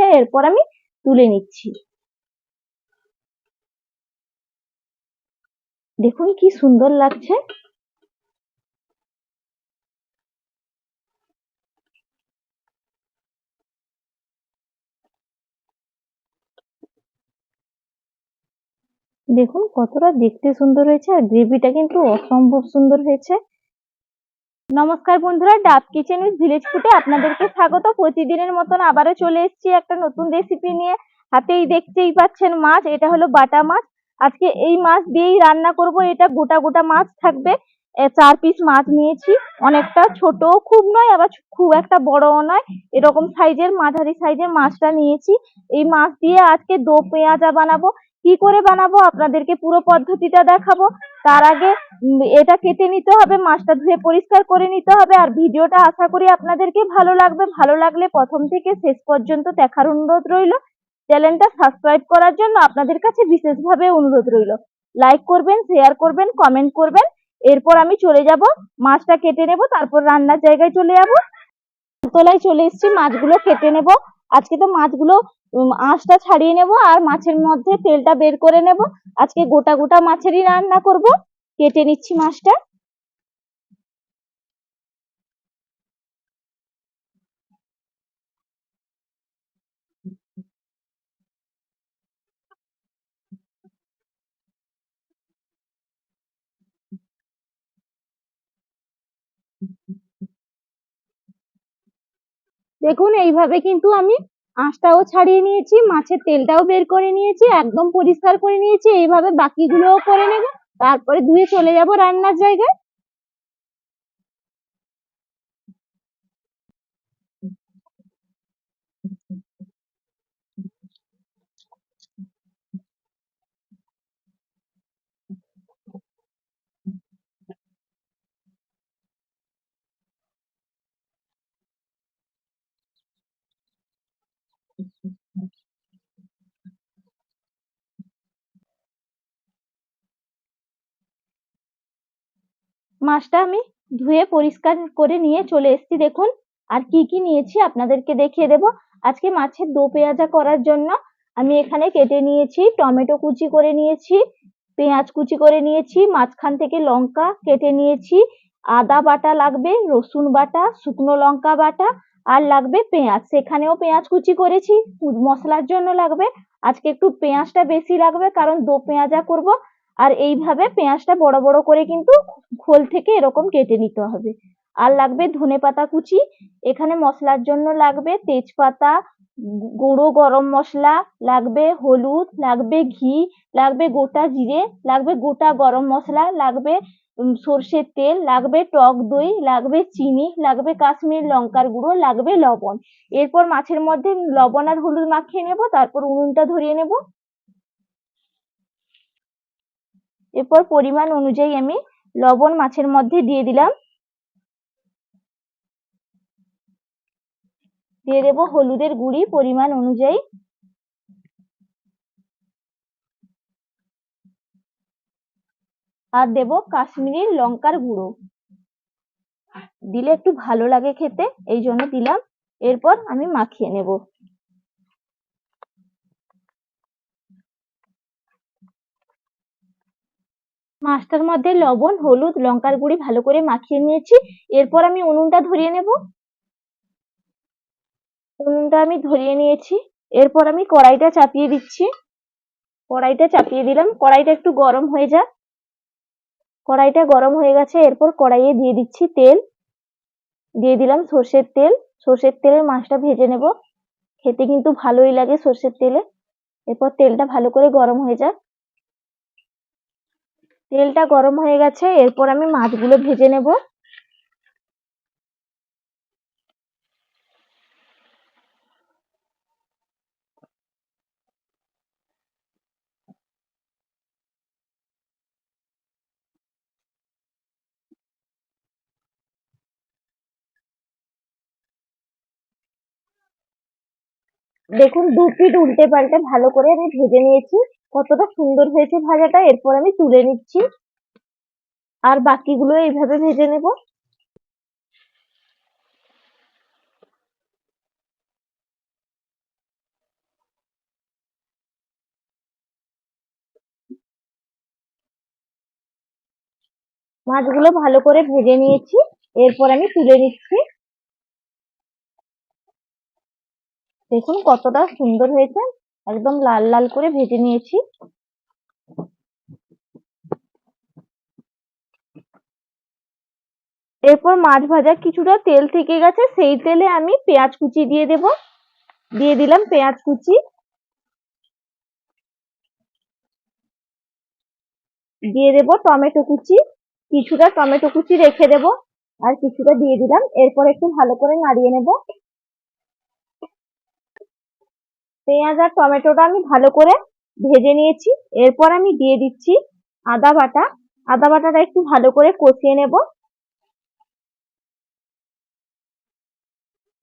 যাচ্ছে এরপর আমি তুলে নিচ্ছি। দেখুন কি সুন্দর লাগছে। দেখুন কতটা দেখতে সুন্দর হয়েছে, আর গ্রেভিটা কিন্তু অসম্ভব সুন্দর হয়েছে। নমস্কার বন্ধুরা, ডাব কিচেন উইথ ভিলেজ ফুডে আপনাদেরকে স্বাগত। প্রতিদিনের মতন আবারও চলে এসেছি একটা নতুন রেসিপি নিয়ে। হাতেই দেখতেই পাচ্ছেন মাছ, এটা হলো বাটা মাছ। আজকে এই মাছ দিয়েই রান্না করব, এটা গোটা গোটা মাছ থাকবে। চার পিস মাছ নিয়েছি। অনেকটা ছোট খুব নয়, আবার খুব একটা বড়ও নয়। এরকম সাইজের মাঝারি সাইজের মাছটা নিয়েছি। এই মাছ দিয়ে আজকে দো পেঁয়াজা বানাবো। কি করে বানাবো? আপনাদেরকে পুরো পদ্ধতিটা দেখাবো। তার আগে এটা কেটে নিতে হবে, মাছটা ধুয়ে পরিষ্কার করে নিতে হবে, আর ভিডিওটা আশা করি আপনাদেরকে ভালো লাগবে। ভালো লাগলে প্রথম থেকে শেষ পর্যন্ত দেখার অনুরোধ রইল। চ্যানেলটা সাবস্ক্রাইব করার জন্য আপনাদের কাছে বিশেষভাবে অনুরোধ রইল। লাইক করবেন, শেয়ার করবেন, কমেন্ট করবেন। এরপর আমি চলে যাব, মাছটা কেটে নেব, তারপর রান্নার জায়গায় চলে যাব। তলায় চলে এসছি, মাছগুলো কেটে নেব। আজকে তো মাছগুলো আঁশটা ছাড়িয়ে নেব আর মাছের মধ্যে তেলটা বের করে নেব। আজকে গোটা গোটা মাছেরই রান্না করব। কেটে নিচ্ছি মাছটা। দেখুন, এইভাবে কিন্তু আমি আঁশটাও ছাড়িয়ে নিয়েছি, মাছের তেলটাও বের করে নিয়েছি, একদম পরিষ্কার করে নিয়েছি, এইভাবে বাকিগুলোও করে নেব, তারপরে ধুয়ে চলে যাব রান্নার জায়গায়। মাছটা আমি ধুয়ে পরিষ্কার করে নিয়ে চলে এসেছি, দেখুন। আর কি কি নিয়েছি আপনাদেরকে দেখিয়ে দেব। আজকে মাছের দো পেঁয়াজা করার জন্য আমি এখানে কেটে নিয়েছি, টমেটো কুচি করে নিয়েছি, পেঁয়াজ কুচি করে নিয়েছি, মাঝখান থেকে লঙ্কা কেটে নিয়েছি, আদা বাটা লাগবে, রসুন বাটা, শুকনো লঙ্কা বাটা, আর লাগবে পেঁয়াজ। সেখানেও পেঁয়াজ কুচি করেছি, মশলার জন্য লাগবে। আজকে একটু পেঁয়াজটা বেশি লাগবে, কারণ দো পেঁয়াজা করব আর এইভাবে পেঁয়াজটা বড় বড় করে কিন্তু খোল থেকে এরকম কেটে নিতে হবে। আর লাগবে ধনেপাতা কুচি, এখানে মশলার জন্য লাগবে তেজপাতা, গুঁড়ো গরম মশলা, লাগবে হলুদ, লাগবে ঘি, লাগবে গোটা জিরে, লাগবে গোটা গরম মশলা, লাগবে সর্ষের তেল, লাগবে টক দই, লাগবে চিনি, লাগবে কাশ্মীর লঙ্কার গুঁড়ো, লাগবে লবণ। এরপর মাছের মধ্যে লবণ আর হলুদ মাখিয়ে নেব, তারপর উনুনটা ধরিয়ে নেব। এরপর পরিমাণ অনুযায়ী আমি লবণ মাছের মধ্যে দিয়ে দিলাম। দিয়ে দেব হলুদের গুঁড়ি পরিমাণ অনুযায়ী। আর দেব কাশ্মীরি লঙ্কার গুঁড়ো। দিলে একটু ভালো লাগে খেতে, এই জন্য দিলাম। এরপর আমি মাখিয়ে নেব। মাছটার মধ্যে লবণ, হলুদ, লঙ্কার গুঁড়ি ভালো করে মাখিয়ে নিয়েছি। এরপর আমি উনুনটা ধরিয়ে নেব। উনুনটা আমি ধরিয়ে নিয়েছি। এরপর আমি কড়াইটা চাপিয়ে দিচ্ছি। কড়াইটা চাপিয়ে দিলাম। কড়াইটা একটু গরম হয়ে যাক। কড়াইটা গরম হয়ে গেছে। এরপর কড়াইয়ে দিয়ে দিচ্ছি তেল। দিয়ে দিলাম সর্ষের তেল। সর্ষের তেলে মাছটা ভেজে নেব। খেতে কিন্তু ভালোই লাগে সর্ষের তেলে। এরপর তেলটা ভালো করে গরম হয়ে যাক। তেলটা গরম হয়ে গেছে, এরপর আমি মাছগুলো ভেজে নেব। দেখুন, দু পিঠ উল্টে পাল্টে ভালো করে আমি ভেজে নিয়েছি। কতটা সুন্দর হয়েছে ভাজাটা, এরপর আমি তুলে নিচ্ছি। আর বাকিগুলো এইভাবে ভেজে নেব। মাছগুলো ভালো করে ভেজে নিয়েছি। এরপর আমি তুলে নিচ্ছি। দেখুন কতটা সুন্দর হয়েছে। একদম লাল লাল করে ভেজে নিয়েছি। এরপর মাছ ভাজা কিছুটা তেল থেকে গেছে, সেই তেলে আমি পেঁয়াজ কুচি দিয়ে দেব। দিয়ে দিলাম পেঁয়াজ কুচি। দিয়ে দেব টমেটো কুচি। কিছুটা টমেটো কুচি রেখে দেব আর কিছুটা দিয়ে দিলাম। এরপর একটু ভালো করে নাড়িয়ে নেব। পেঁয়াজ আর টমেটোটা আমি ভালো করে ভেজে নিয়েছি। এরপর আমি দিয়ে দিচ্ছি আদা বাটা। আদা বাটাটা একটু ভালো করে কষিয়ে নেব।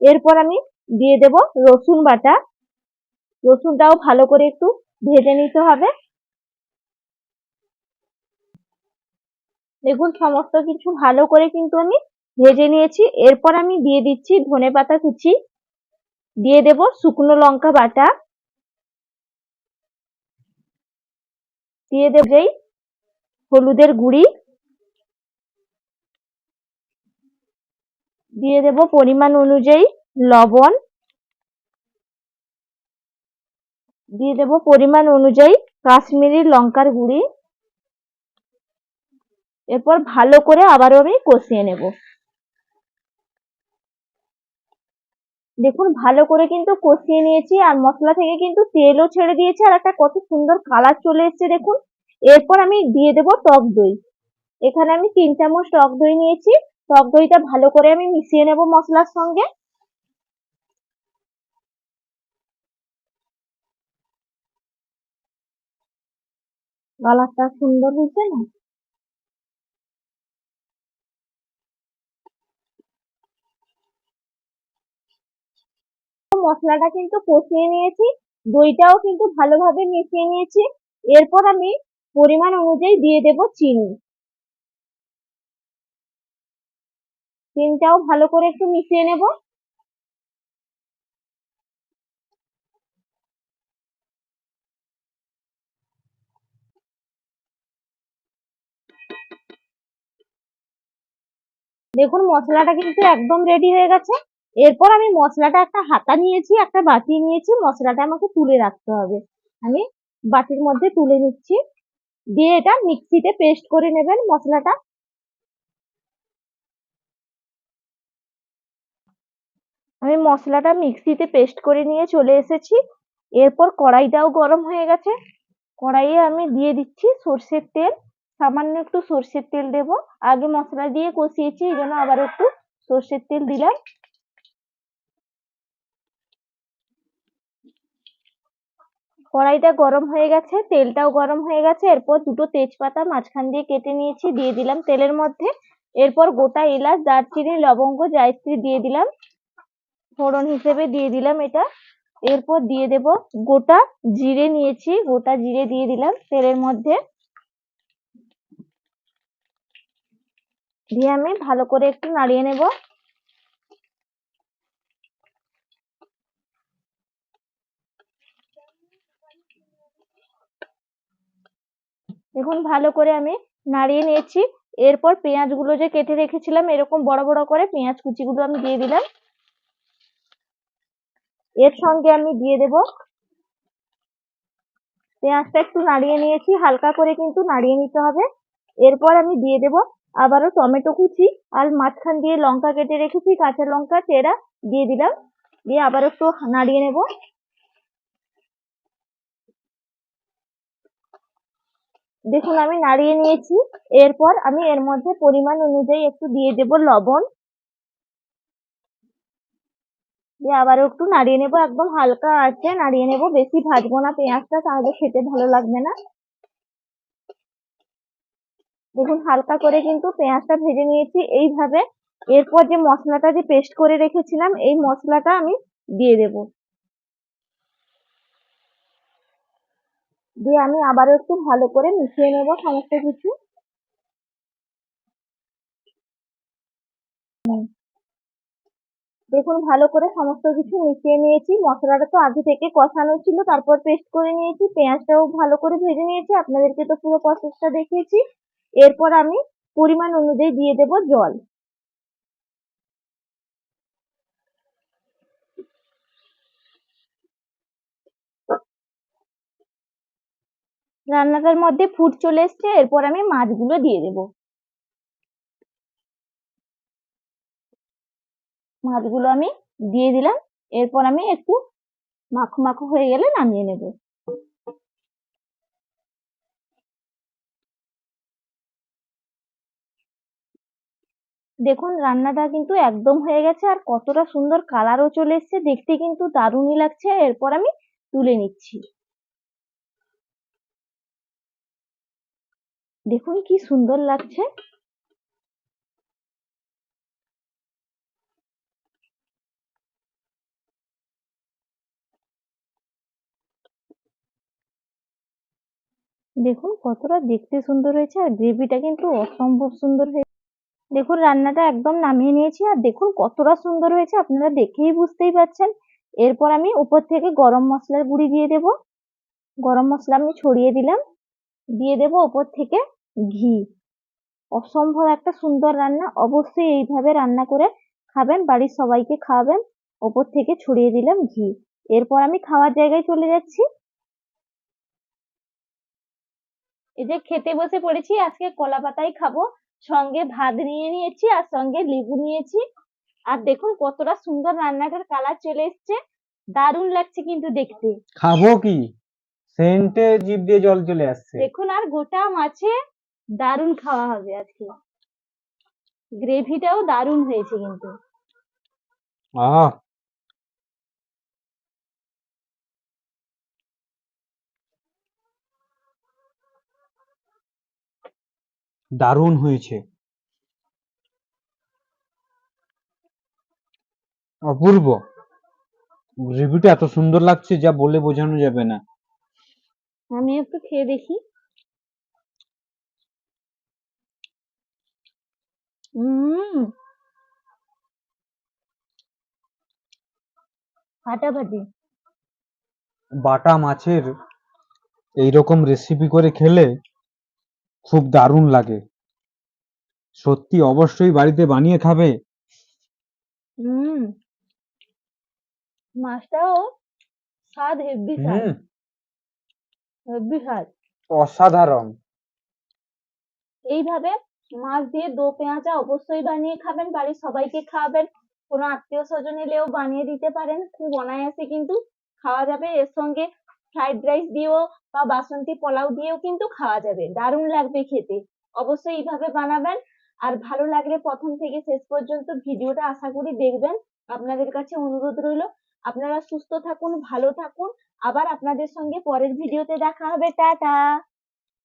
এরপর আমি দিয়ে দেব রসুন বাটা। রসুনটাও ভালো করে একটু ভেজে নিতে হবে। দেখুন, সমস্ত কিছু ভালো করে কিন্তু আমি ভেজে নিয়েছি। এরপর আমি দিয়ে দিচ্ছি ধনে পাতা কুচি। দিয়ে দেব শুকনো লঙ্কা বাটা। দিয়ে দেব যেই হলুদের গুঁড়ি। দিয়ে দেব পরিমাণ অনুযায়ী লবণ। দিয়ে দেব পরিমাণ অনুযায়ী কাশ্মীরি লঙ্কার গুঁড়ি। এরপর ভালো করে আবারও আমি কষিয়ে নেব। দেখুন, ভালো করে কিন্তু কষিয়ে নিয়েছি আর মশলা থেকে কিন্তু তেলও ছেড়ে দিয়েছে আর একটা কত সুন্দর কালার চলে এসেছে দেখুন। এরপর আমি দিয়ে দেব টক দই। এখানে আমি তিন চামচ টক দই নিয়েছি। টক দইটা ভালো করে আমি মিশিয়ে নেব মশলার সঙ্গে। কালারটা সুন্দর হয়েছে না? মশলাটা কিন্তু কষিয়ে নিয়েছি, দইটাও কিন্তু ভালোভাবে মিশিয়ে নিয়েছি। এরপর আমি পরিমাণ অনুযায়ী দিয়ে দেব চিনি। চিনিটাও ভালো করে একটু মিশিয়ে নেব। দেখুন, মশলাটা কিন্তু একদম রেডি হয়ে গেছে। এরপর আমি মশলাটা একটা হাতা নিয়েছি, একটা বাটি নিয়েছি, মশলাটা আমাকে তুলে রাখতে হবে। আমি বাটির মধ্যে তুলে নিচ্ছি। দিয়ে এটা মিক্সিতে পেস্ট করে নেবেন মশলাটা। আমি মশলাটা মিক্সিতে পেস্ট করে নিয়ে চলে এসেছি। এরপর কড়াইটাও গরম হয়ে গেছে। কড়াইয়ে আমি দিয়ে দিচ্ছি সর্ষের তেল। সামান্য একটু সর্ষের তেল দেব। আগে মশলা দিয়ে কষিয়েছি, এই জন্য আবার একটু সর্ষের তেল দিলাম। কড়াইটা গরম হয়ে গেছে, তেলটাও গরম হয়ে গেছে, এরপর দুটো তেজপাতা মাঝখান দিয়ে কেটে নিয়েছি, দিয়ে দিলাম তেলের মধ্যে। এরপর গোটা এলাচ, দারচিনি, লবঙ্গ জায়ত্রী দিয়ে দিলাম। ফোড়ন হিসেবে দিয়ে দিলাম এটা। এরপর দিয়ে দেব গোটা জিরে নিয়েছি, গোটা জিরে দিয়ে দিলাম তেলের মধ্যে। দিয়ে আমি ভালো করে একটু নাড়িয়ে নেব। দেখুন, ভালো করে আমি নাড়িয়ে নিয়েছি। এরপর পেঁয়াজগুলো যে কেটে রেখেছিলাম, এরকম বড় বড় করে পেঁয়াজ কুচিগুলো আমি দিয়ে দিলাম। এর সঙ্গে আমি দিয়ে দেব পেঁয়াজটা একটু নাড়িয়ে নিয়েছি, হালকা করে কিন্তু নাড়িয়ে নিতে হবে। এরপর আমি দিয়ে দেব আবারও টমেটো কুচি আর মাঝখান দিয়ে লঙ্কা কেটে রেখেছি, কাঁচা লঙ্কা, চেরা দিয়ে দিলাম। দিয়ে আবার একটু নাড়িয়ে নেব। দেখুন, আমি নাড়িয়ে নিয়েছি। এরপর আমি এর মধ্যে পরিমাণ অনুযায়ী একটু দিয়ে দেব লবণ। দিয়ে আবার একটু নাড়িয়ে নেব, একদম হালকা আছে, নাড়িয়ে নেব। বেশি ভাজবো না পেঁয়াজটা, তাহলে খেতে ভালো লাগবে না। দেখুন, হালকা করে কিন্তু পেঁয়াজটা ভেজে নিয়েছি এইভাবে। এরপর যে মশলাটা যে পেস্ট করে রেখেছিলাম, এই মশলাটা আমি দিয়ে দেব। দিয়ে আমি আবারও একটু ভালো করে মিশিয়ে নেব সমস্ত কিছু। দেখুন, ভালো করে সমস্ত কিছু মিশিয়ে নিয়েছি। মশলাটা তো আগে থেকে কষানো ছিল, তারপর পেস্ট করে নিয়েছি, পেঁয়াজটাও ভালো করে ভেজে নিয়েছি। আপনাদেরকে তো পুরো প্রসেসটা দেখিয়েছি। এরপর আমি পরিমাণ অনুযায়ী দিয়ে দেব জল। রান্নাটার মধ্যে ফুট চলে এসছে, এরপর আমি মাছগুলো দিয়ে দেব। মাছগুলো আমি দিয়ে দিলাম, এরপর আমি একটু মাখো মাখো হয়ে গেলে নামিয়ে নেব। দেখুন, রান্নাটা কিন্তু একদম হয়ে গেছে আর কতটা সুন্দর কালারও চলে এসছে, দেখতে কিন্তু দারুণই লাগছে। এরপর আমি তুলে নিচ্ছি। দেখুন কি সুন্দর লাগছে। দেখুন কতটা দেখতে সুন্দর হয়েছে আর গ্রেভিটা কিন্তু অসম্ভব সুন্দর হয়েছে দেখুন রান্নাটা একদম নামিয়ে নিয়েছি আর দেখুন কতটা সুন্দর হয়েছে, আপনারা দেখেই বুঝতেই পারছেন। এরপর আমি উপর থেকে গরম মশলার গুঁড়ি দিয়ে দেব। গরম মশলা আমি ছড়িয়ে দিলাম। দিয়ে দেব উপর থেকে ঘি। অসম্ভব একটা সুন্দর রান্না। অবশ্যই এইভাবে রান্না করে খাবেন বাড়ির সবাইকে খাওয়াবেন। ওপর থেকে ছড়িয়ে দিলাম ঘি। এরপর আমি খাওয়ার জায়গায় চলে যাচ্ছি। এই যে খেতে বসে পড়েছি আজকে কলা পাতাই খাব। সঙ্গে ভাত নিয়ে নিয়েছি আর সঙ্গে লেবু নিয়েছি। আর দেখুন কতটা সুন্দর রান্নাটার কালার চলে এসছে। দারুণ লাগছে কিন্তু দেখতে। খাব কি? সেন্টে জিভ দিয়ে জল চলে আসছে। দেখুন আর গোটা মাছে দারুণ খাওয়া হবে আজকে। গ্রেভিটাও দারুণ হয়েছে কিন্তু। আহ। দারুণ হয়েছে। অপূর্ব। গ্রেভিটা এত সুন্দর লাগছে যা বলে বোঝানো যাবে না। আমি একটু খেয়ে দেখি। উম ফাটাফাটি বাটা মাছের এইরকম রেসিপি করে খেলে খুব দারুণ লাগে। সত্যি অবশ্যই বাড়িতে বানিয়ে খাবে। হুম। মাছটাও স্বাদ হেব্বি স্বাদ। হুম। হেব্বি স্বাদ। অসাধারণ। এইভাবে মাছ দিয়ে দো পেঁয়াজা অবশ্যই বানিয়ে খাবেন, বাড়ির সবাইকে খাওয়াবেন। কোনো আত্মীয় স্বজন এলেও বানিয়ে দিতে পারেন, খুব অনায়াসে কিন্তু খাওয়া যাবে। এর সঙ্গে ফ্রাইড রাইস দিয়েও বা বাসন্তী পোলাও দিয়েও কিন্তু খাওয়া যাবে। দারুণ লাগবে খেতে। অবশ্যই এইভাবে বানাবেন। আর ভালো লাগলে প্রথম থেকে শেষ পর্যন্ত ভিডিওটা আশা করি দেখবেন। আপনাদের কাছে অনুরোধ রইল। আপনারা সুস্থ থাকুন, ভালো থাকুন। আবার আপনাদের সঙ্গে পরের ভিডিওতে দেখা হবে। টাটা!